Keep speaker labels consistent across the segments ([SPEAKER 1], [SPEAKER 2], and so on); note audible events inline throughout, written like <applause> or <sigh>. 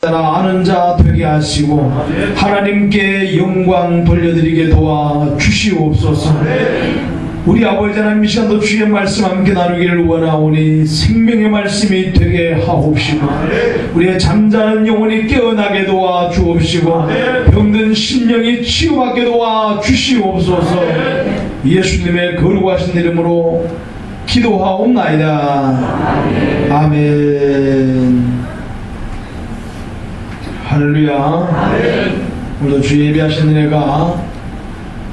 [SPEAKER 1] 따라 아는 자 되게 하시고 하나님께 영광 돌려드리게 도와 주시옵소서. 우리 아버지 하나님 이 시간도 주의 말씀 함께 나누기를 원하오니 생명의 말씀이 되게 하옵시고 우리의 잠자는 영혼이 깨어나게 도와 주옵시고 병든 심령이 치유받게 도와 주시옵소서. 예수님의 거룩하신 이름으로 기도하옵나이다. 아멘 할렐루야. 오늘도 주 예배하신 은혜가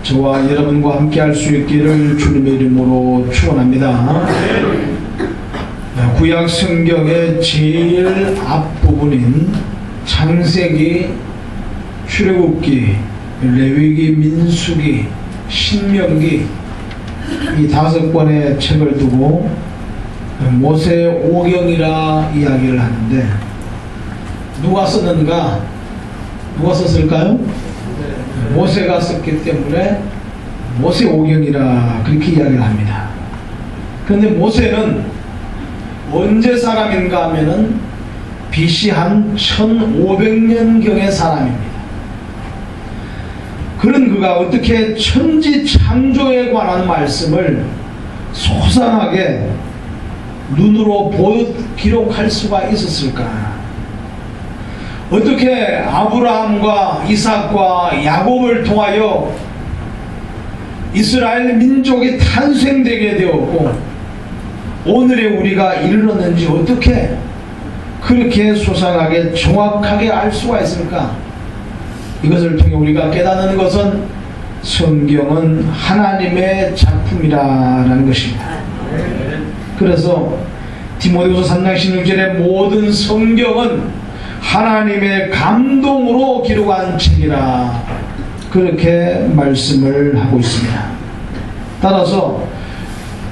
[SPEAKER 1] 저와 여러분과 함께 할 수 있기를 주님의 이름으로 축원합니다. 구약 성경의 제일 앞부분인 창세기, 출애굽기, 레위기, 민수기, 신명기 이 다섯 권의 책을 두고 모세 오경이라 이야기를 하는데 누가 썼는가? 누가 썼을까요? 모세가 썼기 때문에 모세 오경이라 그렇게 이야기를 합니다. 그런데 모세는 언제 사람인가 하면은 BC 한 1500년경의 사람입니다. 그런 그가 어떻게 천지 창조에 관한 말씀을 소상하게 눈으로 보여 기록할 수가 있었을까? 어떻게 아브라함과 이삭과 야곱을 통하여 이스라엘 민족이 탄생되게 되었고 오늘의 우리가 이르렀는지 어떻게 그렇게 소상하게 정확하게 알 수가 있을까? 이것을 통해 우리가 깨닫는 것은 성경은 하나님의 작품이라는 것입니다. 그래서 디모데후서 3장 16절에 모든 성경은 하나님의 감동으로 기록한 책이라 그렇게 말씀을 하고 있습니다. 따라서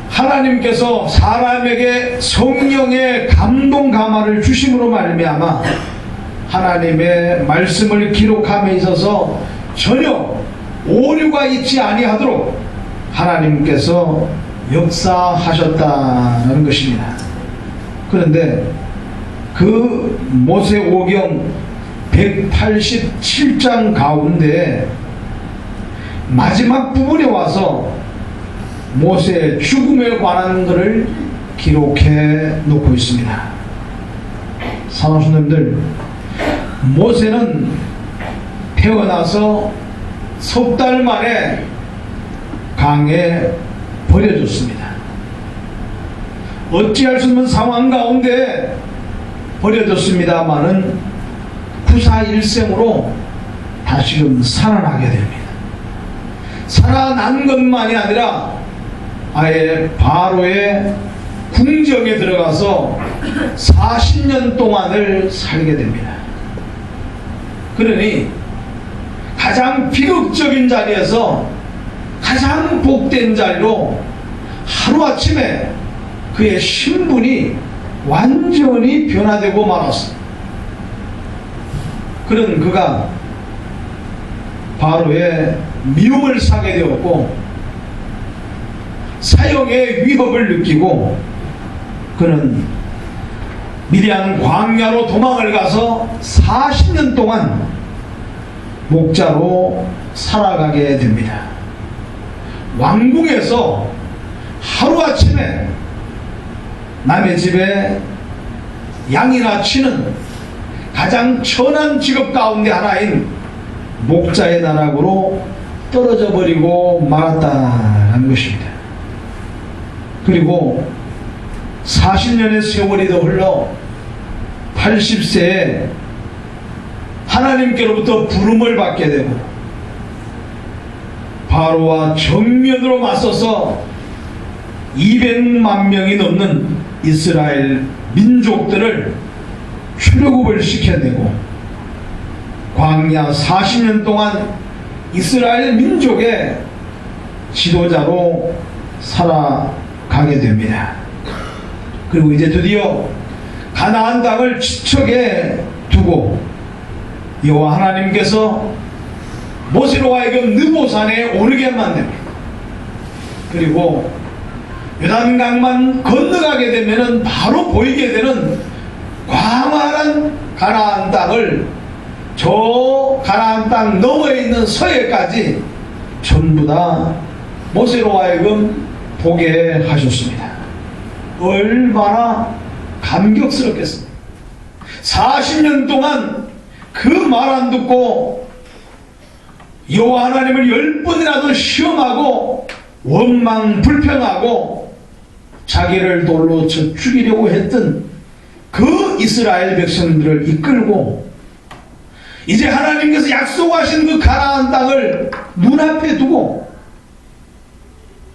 [SPEAKER 1] 하나님께서 사람에게 성령의 감동 감화를 주심으로 말미암아 하나님의 말씀을 기록함에 있어서 전혀 오류가 있지 아니하도록 하나님께서 역사하셨다는 것입니다. 그런데 그 모세 오경 187장 가운데 마지막 부분에 와서 모세의 죽음에 관한 것을 기록해 놓고 있습니다. 사랑하시는 모세는 태어나서 석 달 만에 강에 버려졌습니다. 어찌할 수 없는 상황 가운데 버려졌습니다마는 구사일생으로 다시금 살아나게 됩니다. 살아난 것만이 아니라 아예 바로의 궁정에 들어가서 40년 동안을 살게 됩니다. 그러니 가장 비극적인 자리에서 가장 복된 자리로 하루아침에 그의 신분이 완전히 변화되고 말았습니다. 그런 그가 바로의 미움을 사게 되었고 사형의 위협을 느끼고 그는 미디안 광야로 도망을 가서 40년 동안 목자로 살아가게 됩니다. 왕궁에서 하루아침에 남의 집에 양이나 치는 가장 천한 직업 가운데 하나인 목자의 나락으로 떨어져 버리고 말았다는 것입니다. 그리고 40년의 세월이 더 흘러 80세에 하나님께로부터 부름을 받게 되고 바로와 정면으로 맞서서 200만 명이 넘는 이스라엘 민족들을 출애굽을 시켜내고 광야 40년 동안 이스라엘 민족의 지도자로 살아가게 됩니다. 그리고 이제 드디어 가나안 땅을 지척에 두고 여호와 하나님께서 모세로 하여금 느보산에 오르게 만듭니다. 그리고 요단강만 건너가게 되면은 바로 보이게 되는 광활한 가나안 땅을 저 가나안 땅 너머에 있는 서해까지 전부 다 모세로 하여금 보게 하셨습니다. 얼마나 감격스럽겠습니까? 40년 동안 그 말 안 듣고 여호와 하나님을 열 번이라도 시험하고 원망 불평하고 자기를 돌로 쳐 죽이려고 했던 그 이스라엘 백성들을 이끌고 이제 하나님께서 약속하신 그 가나안 땅을 눈앞에 두고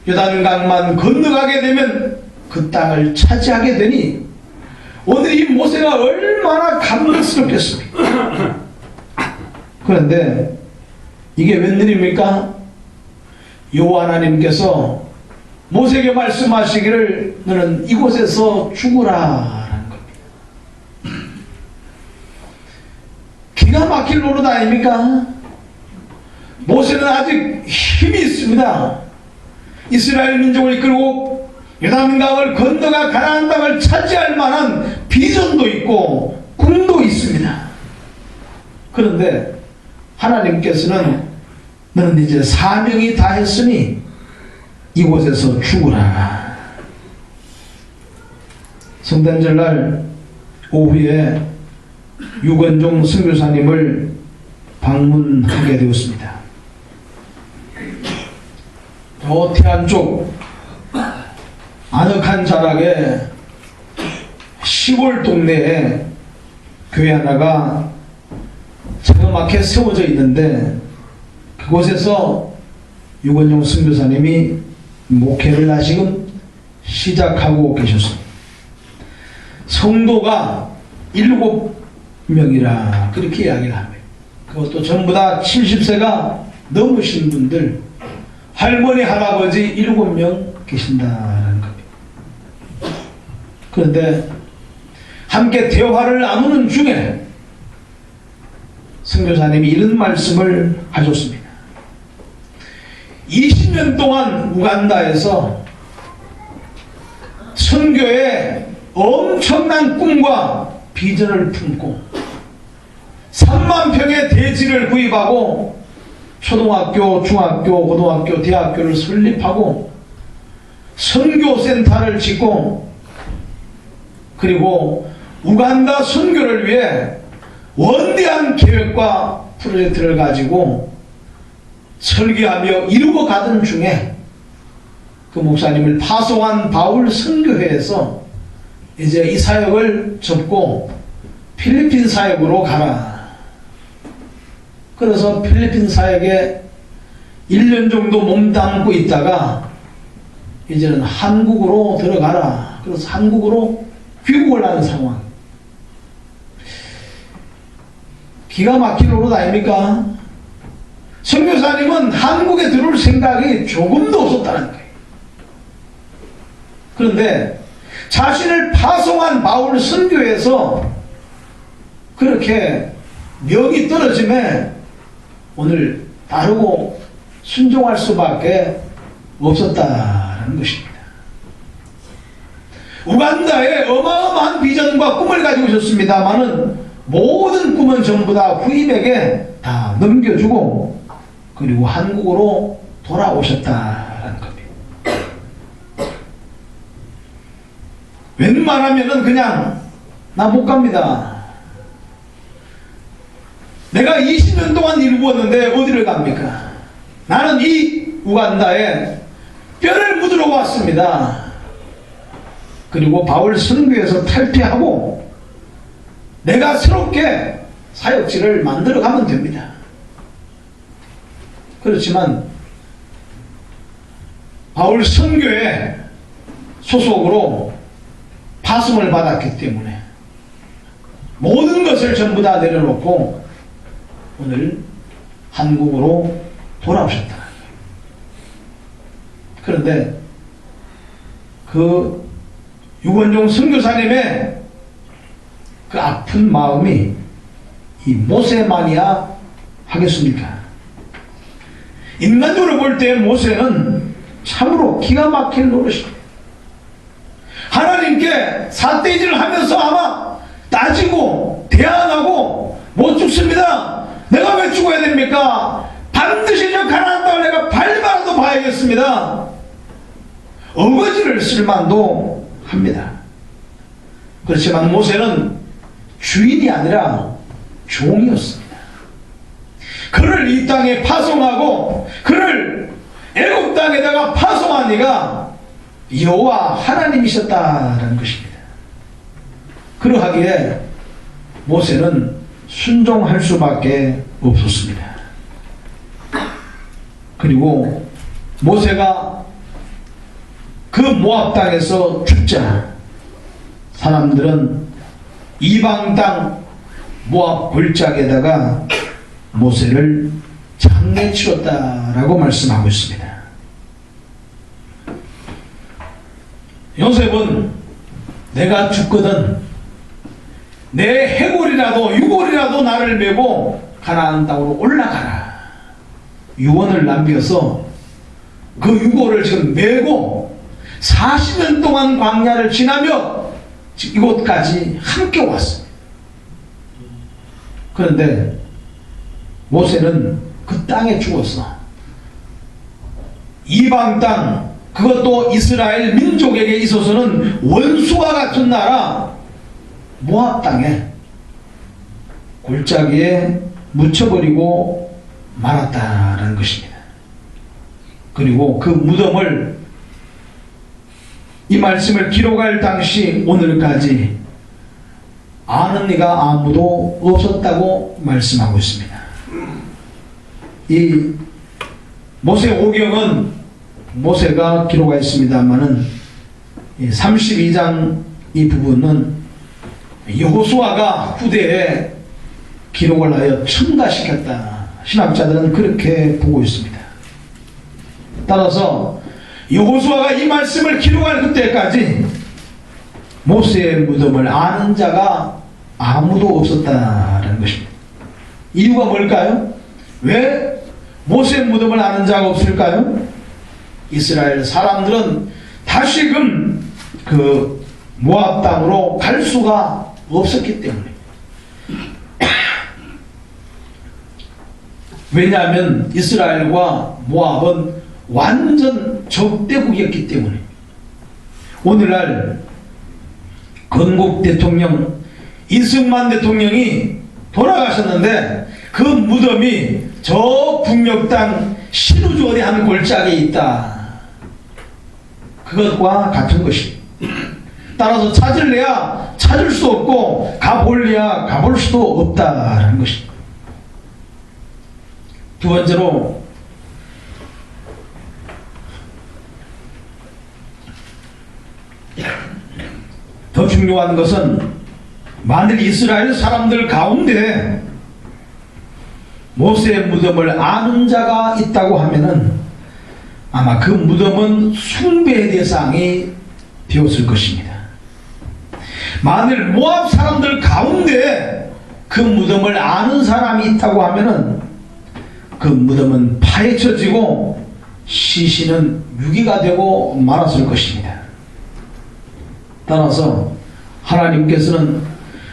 [SPEAKER 1] 요단강만 건너가게 되면 그 땅을 차지하게 되니 오늘 이 모세가 얼마나 감격스럽겠습니까? 그런데 이게 웬일입니까? 여호와 하나님께서 모세에게 말씀하시기를 너는 이곳에서 죽으라 라는 겁니다. 기가 막힐 노릇 아닙니까? 모세는 아직 힘이 있습니다. 이스라엘 민족을 이끌고 요단강을 건너가 가나안 땅을 차지할 만한 비전도 있고 꿈도 있습니다. 그런데 하나님께서는 너는 이제 사명이 다 했으니 이곳에서 죽으라. 성탄절 날 오후에 유건종 선교사님을 방문하게 되었습니다. 저 태안 쪽 아늑한 자락에 시골 동네에 교회 하나가 자그맣게 세워져 있는데 그곳에서 유건용 선교사님이 목회를 다시금 시작하고 계셨습니다. 성도가 일곱 명이라 그렇게 이야기를 합니다. 그것도 전부 다 70세가 넘으신 분들 할머니 할아버지 일곱 명 계신다는 겁니다. 그런데 함께 대화를 나누는 중에 선교사님이 이런 말씀을 하셨습니다. 20 년 동안 우간다에서 선교에 엄청난 꿈과 비전을 품고 3만 평의 대지를 구입하고 초등학교, 중학교, 고등학교, 대학교를 설립하고 선교센터를 짓고 그리고 우간다 선교를 위해 원대한 계획과 프로젝트를 가지고 설계하며 이루고 가던 중에 그 목사님을 파송한 바울 선교회에서 이제 이 사역을 접고 필리핀 사역으로 가라. 그래서 필리핀 사역에 1년 정도 몸담고 있다가 이제는 한국으로 들어가라. 그래서 한국으로 귀국을 하는 상황. 기가 막힐 노릇 아닙니까? 선교사님은 한국에 들어올 생각이 조금도 없었다는 거예요. 그런데 자신을 파송한 바울 선교에서 그렇게 명이 떨어짐에 오늘 다르고 순종할 수밖에 없었다는 것입니다. 우간다에 어마어마한 비전과 꿈을 가지고 있었습니다만은 모든 꿈은 전부 다 후임에게 다 넘겨주고 그리고 한국으로 돌아오셨다는 겁니다. 웬만하면은 그냥 나 못 갑니다. 내가 20년 동안 일구었는데 어디를 갑니까? 나는 이 우간다에 뼈를 묻으러 왔습니다. 그리고 바울 선교에서 탈퇴하고 내가 새롭게 사역지를 만들어 가면 됩니다. 그렇지만 바울 선교의 소속으로 파송을 받았기 때문에 모든 것을 전부 다 내려놓고 오늘 한국으로 돌아오셨다. 그런데 그 유건종 선교사님의 그 아픈 마음이 이 모세만이야 하겠습니까? 인간적으로 볼 때 모세는 참으로 기가 막힐 노릇입니다. 하나님께 사대질을 하면서 아마 따지고 태어나고 못 죽습니다. 내가 왜 죽어야 됩니까? 반드시 저 가나안 땅을 내가 밟아라도 봐야겠습니다. 어거지를 쓸 만도 합니다. 그렇지만 모세는 주인이 아니라 종이었습니다. 그를 이 땅에 파송하고 그를 애굽 땅에다가 파송한 이가 여호와 하나님이셨다라는 것입니다. 그러하기에 모세는 순종할 수밖에 없었습니다. 그리고 모세가 그 모압 땅에서 죽자 사람들은 이방 땅 모압 골짜기에다가 모세를 장례 치렀다라고 말씀하고 있습니다. 요셉은 내가 죽거든 내 해골이라도 유골이라도 나를 메고 가나안 땅으로 올라가라. 유언을 남겨서 그 유골을 지금 메고 40년 동안 광야를 지나며 이곳까지 함께 왔습니다. 그런데 모세는 그 땅에 죽었어. 이방 땅, 그것도 이스라엘 민족에게 있어서는 원수와 같은 나라, 모압 땅에 골짜기에 묻혀버리고 말았다라는 것입니다. 그리고 그 무덤을 이 말씀을 기록할 당시 오늘까지 아는 이가 아무도 없었다고 말씀하고 있습니다. 이 모세 오경은 모세가 기록하였습니다만은 32장 이 부분은 여호수아가 후대에 기록을 하여 첨가시켰다. 신학자들은 그렇게 보고 있습니다. 따라서 여호수아가 이 말씀을 기록할 그때까지 모세의 무덤을 아는 자가 아무도 없었다라는 것입니다. 이유가 뭘까요? 왜 모세의 무덤을 아는 자가 없을까요? 이스라엘 사람들은 다시금 그 모압 땅으로 갈 수가 없었기 때문에. <coughs> 왜냐하면 이스라엘과 모압은 완전 적대국이었기 때문에. 오늘날 건국 대통령 이승만 대통령이 돌아가셨는데 그 무덤이 저 북녘 땅 신우조리 한 골짜기에 있다. 그것과 같은 것입니다. 따라서 찾을래야 찾을 수 없고 가볼래야 가볼 수도 없다라는 것입니다. 두 번째로 더 중요한 것은 만일 이스라엘 사람들 가운데 모세의 무덤을 아는 자가 있다고 하면은 아마 그 무덤은 숭배의 대상이 되었을 것입니다. 만일 모압 사람들 가운데 그 무덤을 아는 사람이 있다고 하면은 그 무덤은 파헤쳐지고 시신은 유기가 되고 말았을 것입니다. 따라서 하나님께서는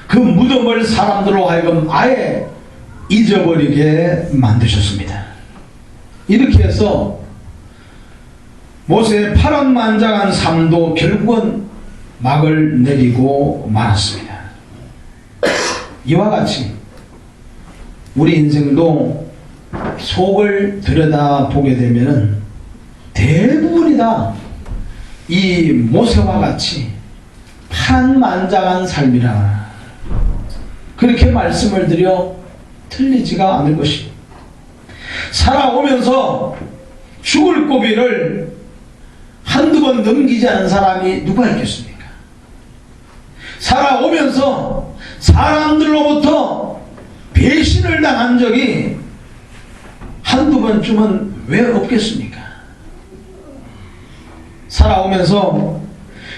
[SPEAKER 1] 그 무덤을 사람들로 하여금 아예 잊어버리게 만드셨습니다. 이렇게 해서 모세의 파란만장한 삶도 결국은 막을 내리고 말았습니다. 이와 같이 우리 인생도 속을 들여다 보게 되면은 대부분이 다 이 모세와 같이 파란만장한 삶이라 그렇게 말씀을 드려 틀리지가 않을 것입니다. 살아오면서 죽을 고비를 한두 번 넘기지 않은 사람이 누가 있겠습니까? 살아오면서 사람들로부터 배신을 당한 적이 한두 번쯤은 왜 없겠습니까? 살아오면서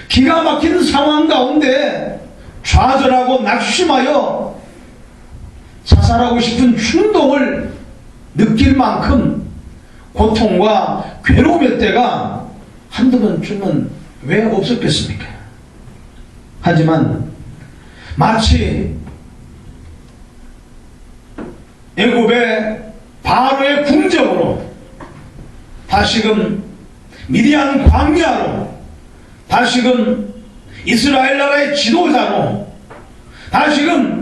[SPEAKER 1] 기가 막힌 상황 가운데 좌절하고 낙심하여 자살하고 싶은 충동을 느낄 만큼 고통과 괴로움의 때가 한두 번쯤은 왜 없었겠습니까? 하지만 마치 애굽의 바로의 궁정으로 다시금 미디안 광야로 다시금 이스라엘 나라의 지도자로 다시금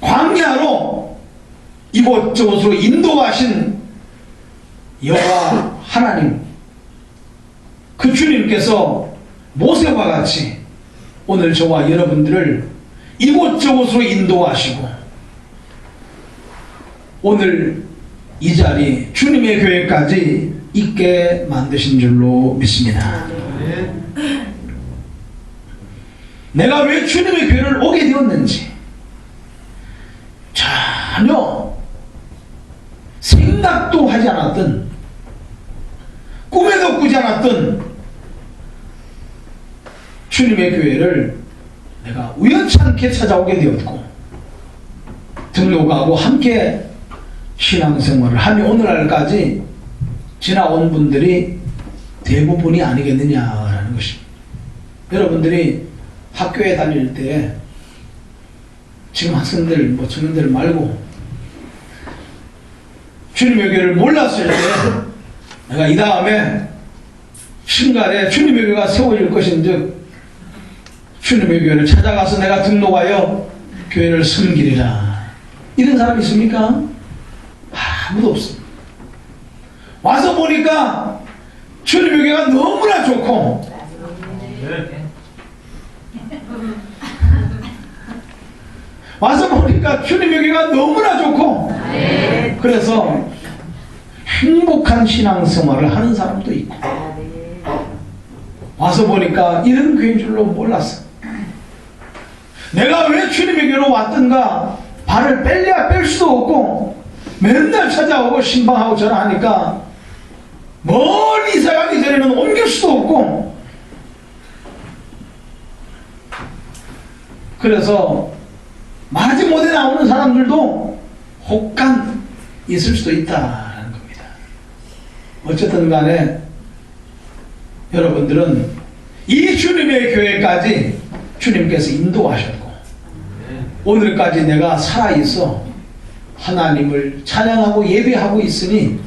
[SPEAKER 1] 광야로 이곳저곳으로 인도하신 여호와 하나님 그 주님께서 모세와 같이 오늘 저와 여러분들을 이곳저곳으로 인도하시고 오늘 이 자리 주님의 교회까지 있게 만드신 줄로 믿습니다. 내가 왜 주님의 교회를 오게 되었는지 전혀 생각도 하지 않았던 꿈에도 꾸지 않았던 주님의 교회를 내가 우연찮게 찾아오게 되었고 등록하고 함께 신앙생활을 하며 오늘날까지 지나온 분들이 대부분이 아니겠느냐라는 것입니다. 여러분들이 학교에 다닐 때 지금 학생들 뭐 청년들 말고 주님의 교회를 몰랐을 때 내가 이 다음에 신갈에 주님의 교회가 세워질 것인즉 주님의 교회를 찾아가서 내가 등록하여 교회를 섬기리라 이런 사람 있습니까? 아무도 없습니다. 와서 보니까 주님의 교회가 너무나 좋고 와서 보니까 주님의 교회가 너무나 좋고. 그래서 행복한 신앙생활을 하는 사람도 있고. 와서 보니까 이런 교회인 줄로 몰랐어. 내가 왜 주님의 교회로 왔던가 발을 뺄래야 뺄 수도 없고 맨날 찾아오고 신방하고 전화하니까 멀리 가기 전에는 옮길 수도 없고. 그래서 마지못에 나오는 사람들도 혹간 있을 수도 있다라는 겁니다. 어쨌든 간에 여러분들은 이 주님의 교회까지 주님께서 인도하셨고 오늘까지 내가 살아있어 하나님을 찬양하고 예배하고 있으니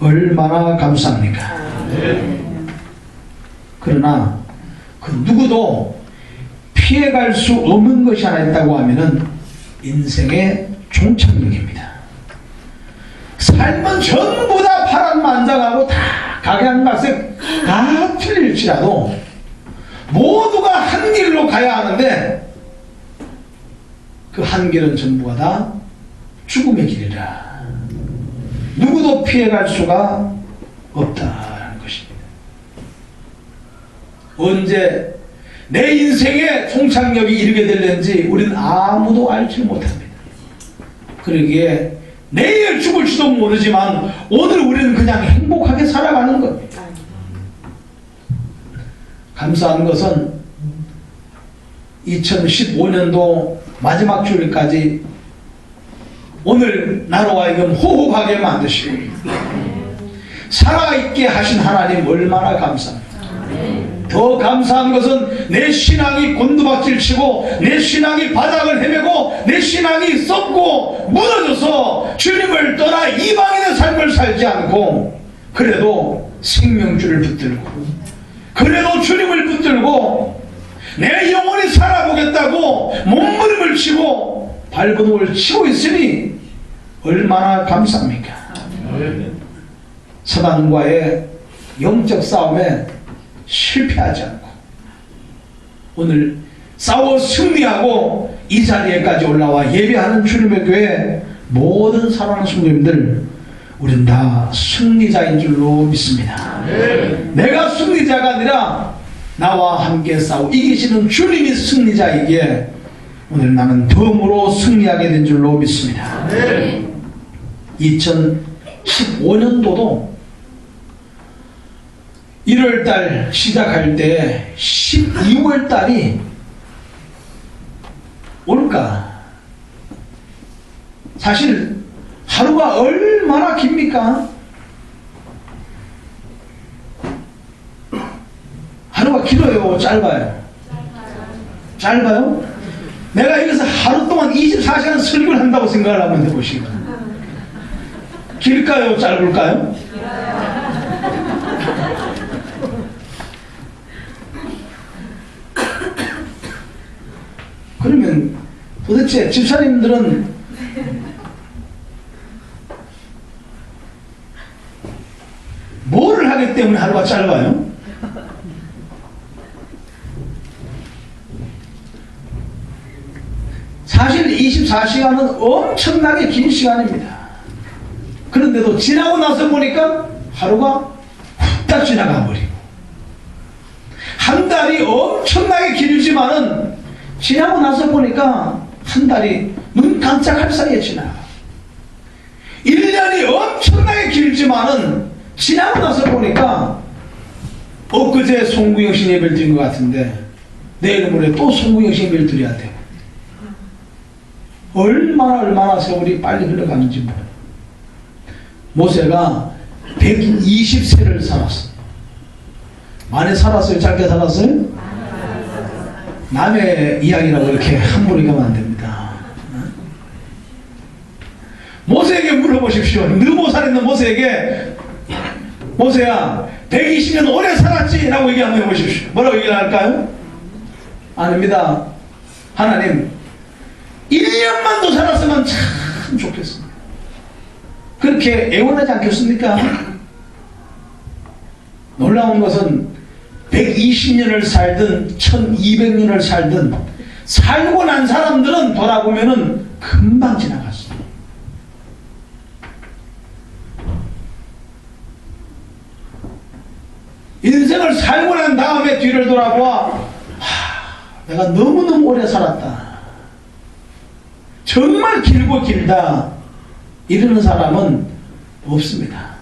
[SPEAKER 1] 얼마나 감사합니까? 그러나 그 누구도 피해갈 수 없는 것이 하나 있다고 하면은 인생의 종착역입니다. 삶은 전부 다 파란만장하고 다 각양각색 다 틀릴지라도 모두가 한 길로 가야 하는데 그 한 길은 전부가 다 죽음의 길이라 누구도 피해갈 수가 없다는 것입니다. 언제 내 인생의 종착역이 이르게 될는지 우리는 아무도 알지 못합니다. 그러기에 내일 죽을지도 모르지만 오늘 우리는 그냥 행복하게 살아가는 겁니다. 감사한 것은 2015년도 마지막 주일까지 오늘 나로 하여금 호흡하게 만드시고 살아있게 하신 하나님 얼마나 감사합니다. 더 감사한 것은 내 신앙이 곤두박질 치고 내 신앙이 바닥을 헤매고 내 신앙이 썩고 무너져서 주님을 떠나 이방인의 삶을 살지 않고 그래도 생명줄을 붙들고 그래도 주님을 붙들고 내 영혼이 살아보겠다고 몸부림을 치고 발버둥을 치고 있으니 얼마나 감사합니까? 사단과의 영적 싸움에 실패하지 않고 오늘 싸워 승리하고 이 자리에까지 올라와 예배하는 주님의 교회 모든 사랑하는 성도님들 우린 다 승리자인 줄로 믿습니다. 내가 승리자가 아니라 나와 함께 싸워 이기시는 주님이 승리자이기에 오늘 나는 덤으로 승리하게 된 줄로 믿습니다. 2015년도도 1월달 시작할 때 12월달이 올까? 사실 하루가 얼마나 깁니까? 하루가 길어요, 짧아요? 짧아요? 내가 여기서 하루 동안 24시간 설교를 한다고 생각을 한번 해보시고 길까요? 짧을까요? 그러면 도대체 집사님들은 뭐를 하기 때문에 하루가 짧아요? 사실 24시간은 엄청나게 긴 시간입니다. 그런데도 지나고 나서 보니까 하루가 훅딱 지나가 버리고 한 달이 엄청나게 길지만은 지나고 나서 보니까 한 달이 눈 깜짝할 사이에 지나가 1년이 엄청나게 길지만은 지나고 나서 보니까 엊그제 송구영 씨 예배를 드린 것 같은데 내일 모레 또 송구영 씨 예배를 드려야 되고 얼마나 얼마나 세월이 빨리 흘러가는지 몰라요. 모세가 120세를 살았어. 많이 살았어요? 짧게 살았어요? 남의 이야기라고 이렇게 <laughs> 함부로 가면 안 됩니다. 모세에게 물어보십시오. 느보 살있는 모세에게 모세야 120년 오래 살았지? 라고 얘기 한번 해보십시오. 뭐라고 얘기를 할까요? 아닙니다. 하나님 1년만 더 살았으면 참 좋겠습니다. 그렇게 애원하지 않겠습니까? 놀라운 것은 120년을 살든 1200년을 살든 살고 난 사람들은 돌아보면은 금방 지나갔어. 인생을 살고 난 다음에 뒤를 돌아보아 하, 내가 너무너무 오래 살았다. 정말 길고 길다. 이러는 사람은 없습니다.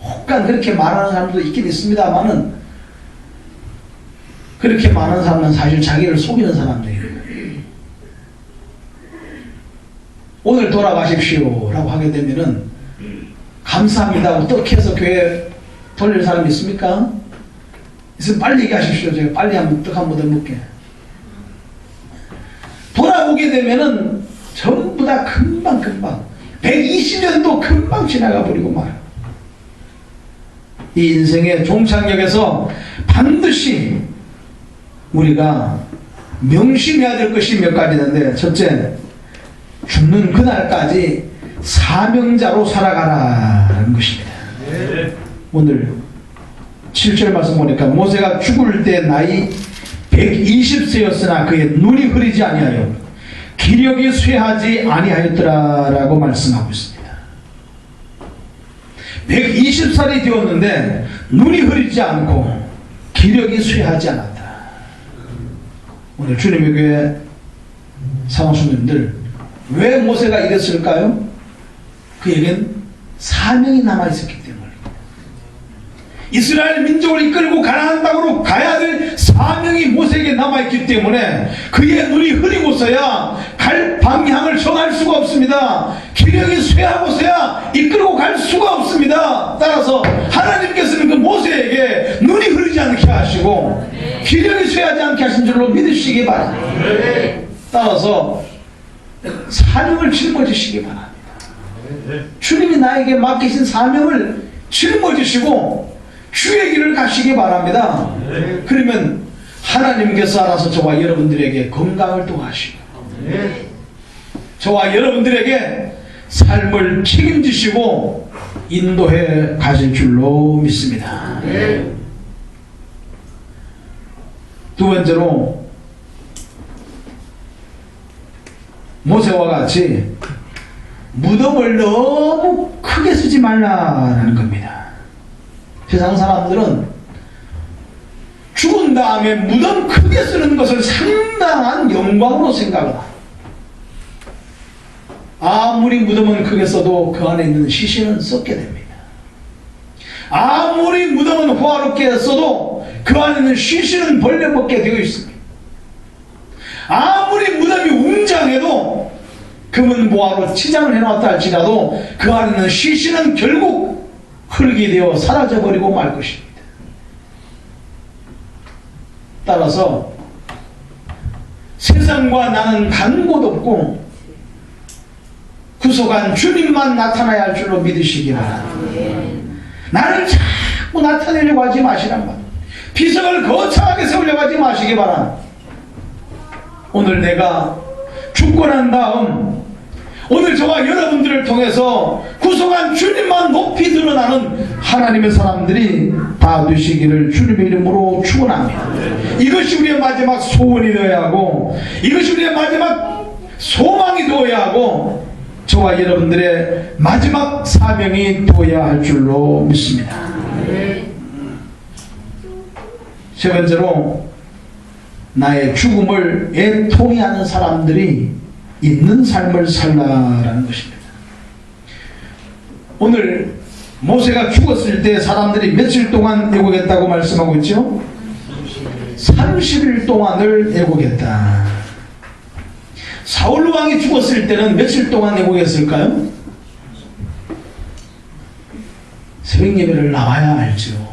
[SPEAKER 1] 혹간 그렇게 말하는 사람도 있긴 있습니다만은 그렇게 말하는 사람은 사실 자기를 속이는 사람들이에요. 오늘 돌아가십시오 라고 하게 되면은 감사합니다 어떻게 해서 교회 돌릴 사람 있습니까? 있으면 빨리 얘기하십시오. 제가 빨리 한번 떡 한번 더 먹게. 돌아오게 되면은 전부 다 금방금방 120년도 금방 지나가 버리고 말아요. 이 인생의 종착역에서 반드시 우리가 명심해야 될 것이 몇 가지 있는데 첫째 죽는 그날까지 사명자로 살아가라는 것입니다. 오늘 7절 말씀 보니까 모세가 죽을 때 나이 120세였으나 그의 눈이 흐리지 아니하여 기력이 쇠하지 아니하였더라라고 말씀하고 있습니다. 120살이 되었는데 눈이 흐리지 않고 기력이 쇠하지 않았다. 오늘 주님의 교회 사랑스님들 왜 모세가 이랬을까요? 그에겐 사명이 남아있었기 때문에 이스라엘 민족을 이끌고 가나안 땅으로 가야 될 사명이 모세에게 남아있기 때문에 그의 눈이 흐리고서야 갈 방향을 정할 수가 없습니다. 기력이 쇠하고서야 이끌고 갈 수가 없습니다. 따라서 하나님께서는 그 모세에게 눈이 흐르지 않게 하시고 기력이 쇠하지 않게 하신 줄로 믿으시기 바랍니다. 따라서 사명을 짊어지시기 바랍니다. 주님이 나에게 맡기신 사명을 짊어지시고 주의 길을 가시기 바랍니다. 그러면 하나님께서 알아서 저와 여러분들에게 건강을 또 하시고 저와 여러분들에게 삶을 책임지시고 인도해 가실 줄로 믿습니다. 두 번째로 모세와 같이 무덤을 너무 크게 쓰지 말라라는 겁니다. 세상 사람들은 죽은 다음에 무덤 크게 쓰는 것을 상당한 영광으로 생각합니다. 아무리 무덤은 크게 써도 그 안에 있는 시신은 썩게 됩니다. 아무리 무덤은 호화롭게 써도 그 안에 있는 시신은 벌레 먹게 되어 있습니다. 아무리 무덤이 웅장해도 금은 보화로 치장을 해놨다 할지라도 그 안에 있는 시신은 결국 흙이 되어 사라져버리고 말 것입니다. 따라서 세상과 나는 간 곳 없고 구속한 주님만 나타나야 할 줄로 믿으시기 바랍니다. 나를 자꾸 나타내려고 하지 마시란 말. 비석을 거창하게 세우려고 하지 마시기 바랍니다. 오늘 내가 죽고 난 다음 오늘 저와 여러분들을 통해서 구속한 주님만 높이 드러나는 하나님의 사람들이 다 되시기를 주님의 이름으로 축원합니다. 이것이 우리의 마지막 소원이 되어야 하고 이것이 우리의 마지막 소망이 되어야 하고 저와 여러분들의 마지막 사명이 되어야 할 줄로 믿습니다. 세 번째로 나의 죽음을 애통해 하는 사람들이 있는 삶을 살라라는 것입니다. 오늘 모세가 죽었을 때 사람들이 며칠 동안 애고겠다고 말씀하고 있죠? 30일 동안을 애고겠다. 사울 왕이 죽었을 때는 며칠 동안 애고겠을까요? 새벽 예배를 나와야 알죠.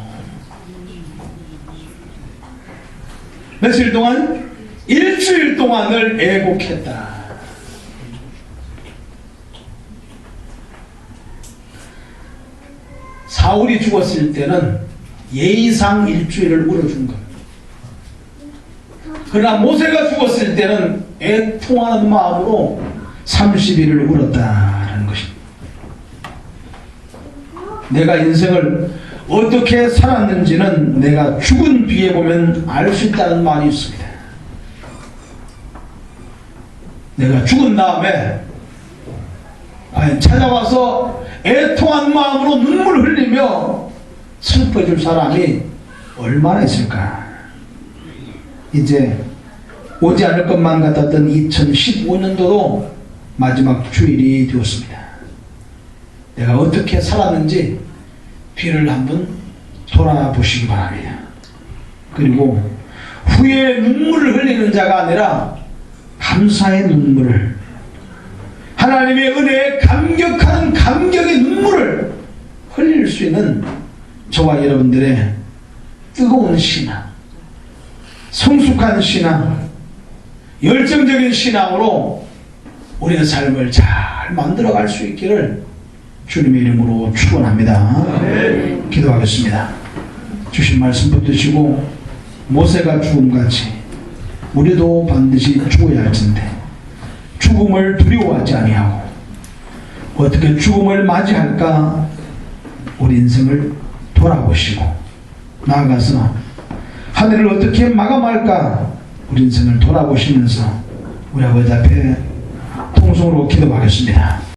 [SPEAKER 1] 며칠 동안? 일주일 동안을 애곡했다. 사울이 죽었을 때는 예의상 일주일을 울어준 겁니다. 그러나 모세가 죽었을 때는 애통하는 마음으로 30일을 울었다라는 것입니다. 내가 인생을 어떻게 살았는지는 내가 죽은 뒤에 보면 알 수 있다는 말이 있습니다. 내가 죽은 다음에 아니, 찾아와서 애통한 마음으로 눈물 흘리며 슬퍼줄 사람이 얼마나 있을까? 이제 오지 않을 것만 같았던 2015년도도 마지막 주일이 되었습니다. 내가 어떻게 살았는지 뒤를 한번 돌아보시기 바랍니다. 그리고 후에 눈물을 흘리는 자가 아니라 감사의 눈물을 하나님의 은혜에 감격하는 감격의 눈물을 흘릴 수 있는 저와 여러분들의 뜨거운 신앙, 성숙한 신앙, 열정적인 신앙으로 우리의 삶을 잘 만들어갈 수 있기를 주님의 이름으로 축원합니다. 기도하겠습니다. 주신 말씀 붙드시고 모세가 죽음같이 우리도 반드시 죽어야 할 텐데 죽음을 두려워하지 아니하고 어떻게 죽음을 맞이할까 우리 인생을 돌아보시고 나아가서 하늘을 어떻게 마감할까 우리 인생을 돌아보시면서 우리 아버지 앞에 통성으로 기도하겠습니다.